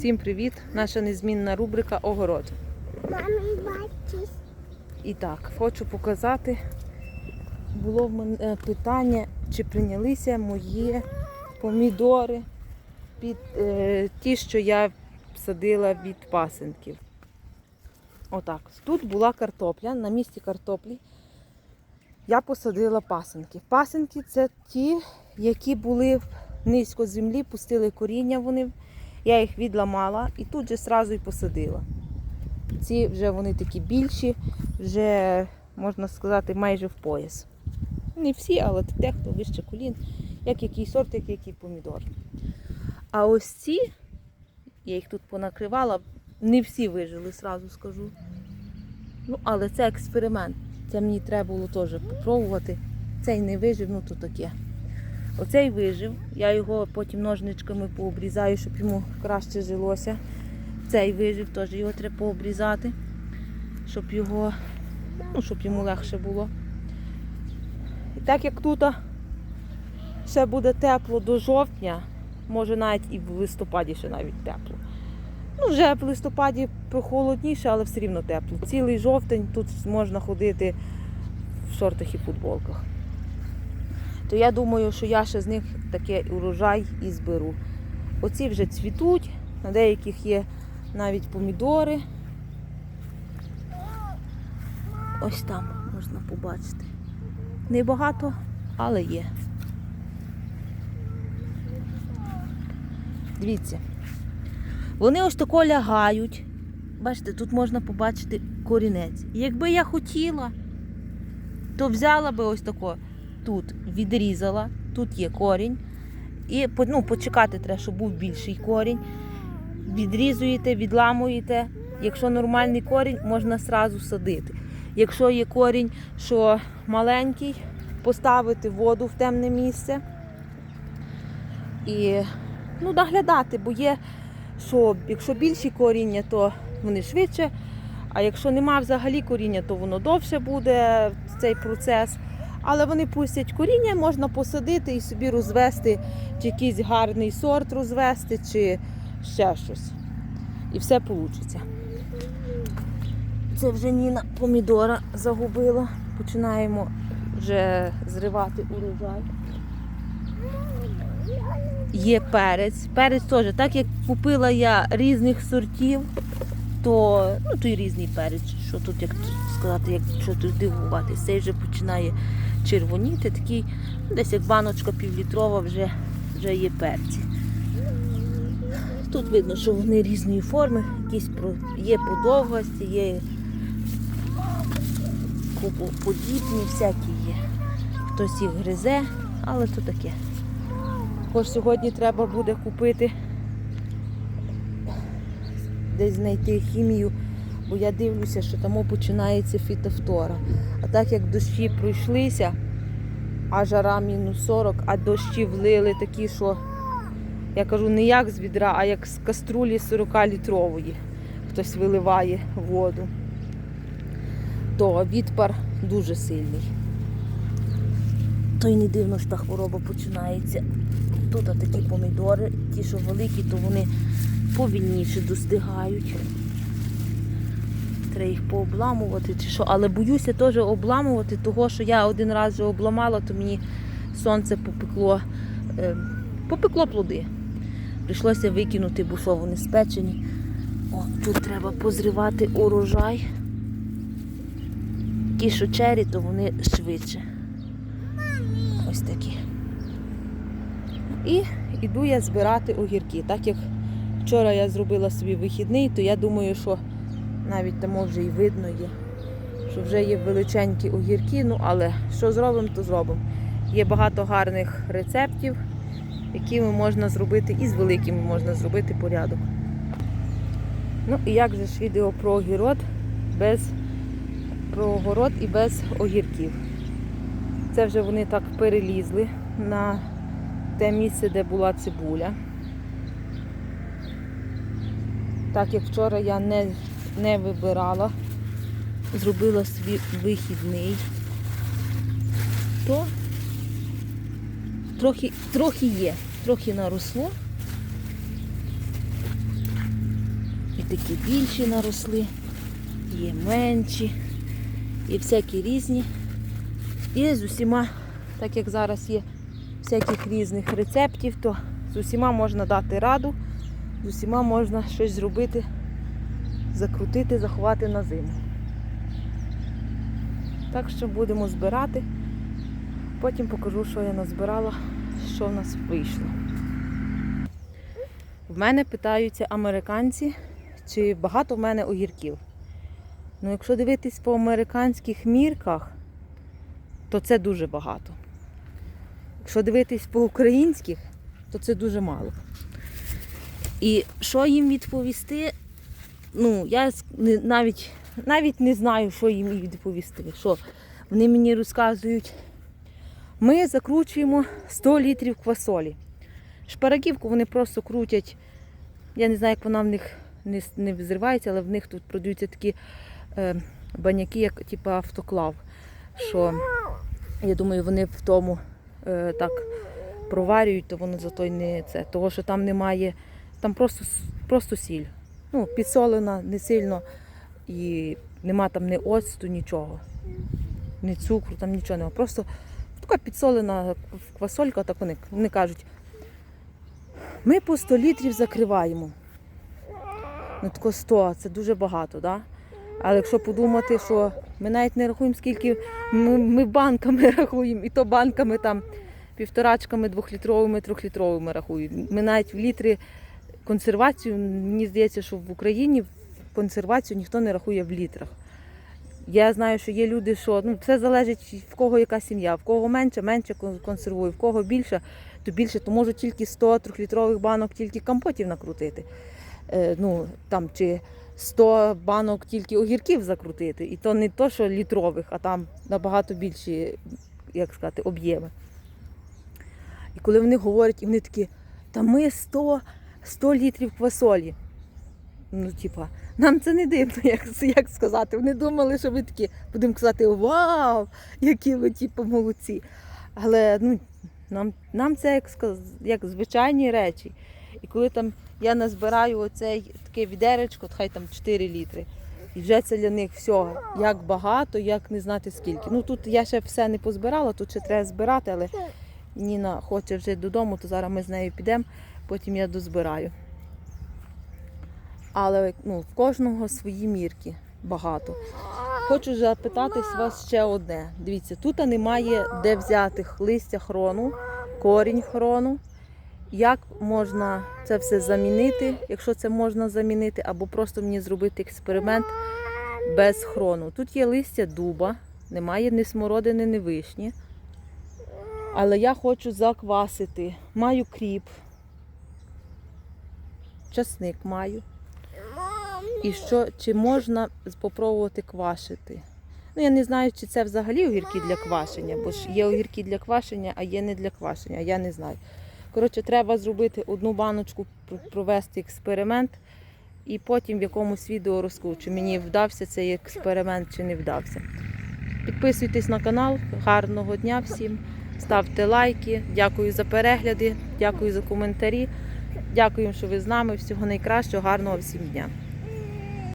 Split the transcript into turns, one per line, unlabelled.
Всім привіт! Наша незмінна рубрика Огород. І так, хочу показати. Було в мене питання, чи прийнялися мої помідори під е, ті, що я садила від пасенків. Отак. Тут була картопля. На місці картоплі я посадила пасенки. Пасенки це ті, які були низько землі, пустили коріння вони. Я їх відламала і тут же сразу і посадила. Ці вже вони такі більші, вже, можна сказати, майже в пояс. Не всі, але те, хто вище колін, як який сорт, як який помідор. А ось ці, я їх тут понакривала, не всі вижили, сразу скажу. Ну, але це експеримент. Це мені треба було теж попробувати. Цей не вижив, ну то таке. Оцей вижив. Я його потім ножничками пообрізаю, щоб йому краще жилося. Цей вижив, теж його треба пообрізати, щоб його, ну, щоб йому легше було. І так як тут ще буде тепло до жовтня, може навіть і в листопаді ще навіть тепло. Ну, вже в листопаді прохолодніше, але все рівно тепло. Цілий жовтень тут можна ходити в шортах і футболках. То я думаю, що я ще з них таке урожай і зберу. Оці вже цвітуть, на деяких є навіть помідори. Ось там можна побачити. Небагато, але є. Дивіться. Вони ось тако лягають. Бачите, тут можна побачити корінець. Якби я хотіла, то взяла би ось тако тут відрізала, тут є корінь. І ну, почекати треба, щоб був більший корінь. Відрізуєте, відламуєте. Якщо нормальний корінь, можна сразу садити. Якщо є корінь, що маленький, поставити воду в темне місце і ну, наглядати, бо є, що якщо більші коріння, то вони швидше, а якщо нема взагалі коріння, то воно довше буде цей процес. Але вони пустять коріння, можна посадити і собі розвести, чи якийсь гарний сорт розвести, чи ще щось. І все вийде. Це вже Ніна помідора загубила. Починаємо вже зривати урожай. Є перець. Перець теж, так як купила я різних сортів, то ну, той різний перець. Що тут, як сказати, як що тут дивуватись. Цей вже починає червоніти, такий, ну, десь як баночка півлітрова вже, вже є перці. Тут видно, що вони різної форми, якісь є подовгості, є подібні, всякі є. Хтось їх гризе, але то таке. Також сьогодні треба буде купити, десь знайти хімію, бо я дивлюся, що там починається фітофтора. А так як дощі пройшлися, а жара мінус 40, а дощі влили такі, що я кажу, не як з відра, а як з каструлі 40-літрової. Хтось виливає воду. То відпар дуже сильний. То й не дивно, що та хвороба починається. Тут такі помідори, ті, що великі, то вони повільніше достигають. Треба їх пообламувати чи що. Але боюся теж обламувати, того, що я один раз вже обламала, то мені сонце попекло, е, попекло плоди. Прийшлося викинути, бо що вони спечені. О, тут треба позривати урожай. Ті, що чері, то вони швидше. Ось такі. І йду я збирати огірки. Так як вчора я зробила собі вихідний, то я думаю, що навіть там вже і видно є, що вже є величенькі огірки, ну але що зробимо, то зробимо. Є багато гарних рецептів, якими можна зробити, і з великими можна зробити порядок. Ну і як же ж відео про огірод без про огород і без огірків. Це вже вони так перелізли на те місце, де була цибуля. Так як вчора я не, не вибирала, зробила свій вихідний, то трохи, трохи є, трохи наросло. І такі більші наросли, є менші і всякі різні. І з усіма, так як зараз є всяких різних рецептів, то з усіма можна дати раду, з усіма можна щось зробити, закрутити, заховати на зиму. Так що будемо збирати. Потім покажу, що я назбирала, що в нас вийшло. В мене питаються американці, чи багато в мене огірків. Ну, якщо дивитись по американських мірках, то це дуже багато. Якщо дивитись по українських, то це дуже мало. І що їм відповісти? Ну, я навіть, навіть не знаю, що їм відповісти. Що вони мені розказують, ми закручуємо 100 літрів квасолі. Шпарагівку вони просто крутять. Я не знаю, як вона в них не, не взривається, але в них тут продаються такі е, баняки, як типу автоклав. Що я думаю, вони в тому е, так проварюють, то воно зато й не це. Того, що там немає, там просто, просто сіль. Ну, підсолена, не сильно і нема там ні оцту, нічого. Ні цукру, там нічого немає. Просто така підсолена квасолька, так вони, вони кажуть. Ми по 100 літрів закриваємо. Ну, тако 100, це дуже багато, да? Але якщо подумати, що ми навіть не рахуємо, скільки ми, ми банками рахуємо, і то банками там півторачками, двохлітровими, трьохлітровими рахуємо. Ми навіть в літри консервацію, мені здається, що в Україні консервацію ніхто не рахує в літрах. Я знаю, що є люди, що ну, все залежить в кого яка сім'я, в кого менше, менше кон- консервує, в кого більше, то більше, то можуть тільки 100 трьохлітрових банок тільки компотів накрутити. Е, ну, там, чи 100 банок тільки огірків закрутити. І то не то, що літрових, а там набагато більші, як сказати, об'єми. І коли вони говорять, і вони такі, та ми 100, 100 літрів квасолі. Ну, типа, нам це не дивно, як, як сказати. Вони думали, що ми такі будемо казати Вау! Які ви типу, молодці. Але ну, нам, нам це як, як звичайні речі. І коли там я назбираю оцей таке відеречко, хай там 4 літри. І вже це для них все, як багато, як не знати скільки. Ну тут я ще все не позбирала, тут ще треба збирати, але Ніна хоче вже додому, то зараз ми з нею підемо, потім я дозбираю. Але ну, в кожного свої мірки багато. Хочу запитати вас ще одне. Дивіться, тут немає де взяти листя хрону, корінь хрону. Як можна це все замінити, якщо це можна замінити, або просто мені зробити експеримент без хрону. Тут є листя дуба, немає ні смородини, ні вишні. Але я хочу заквасити. Маю кріп, часник маю. І що, чи можна спробувати квашити? Ну, я не знаю, чи це взагалі огірки для квашення, бо ж є огірки для квашення, а є не для квашення, я не знаю. Коротше, треба зробити одну баночку, провести експеримент, і потім в якомусь відео розкажу, чи мені вдався цей експеримент, чи не вдався. Підписуйтесь на канал, гарного дня всім, ставте лайки, дякую за перегляди, дякую за коментарі, дякую, що ви з нами. Всього найкращого, гарного всім дня.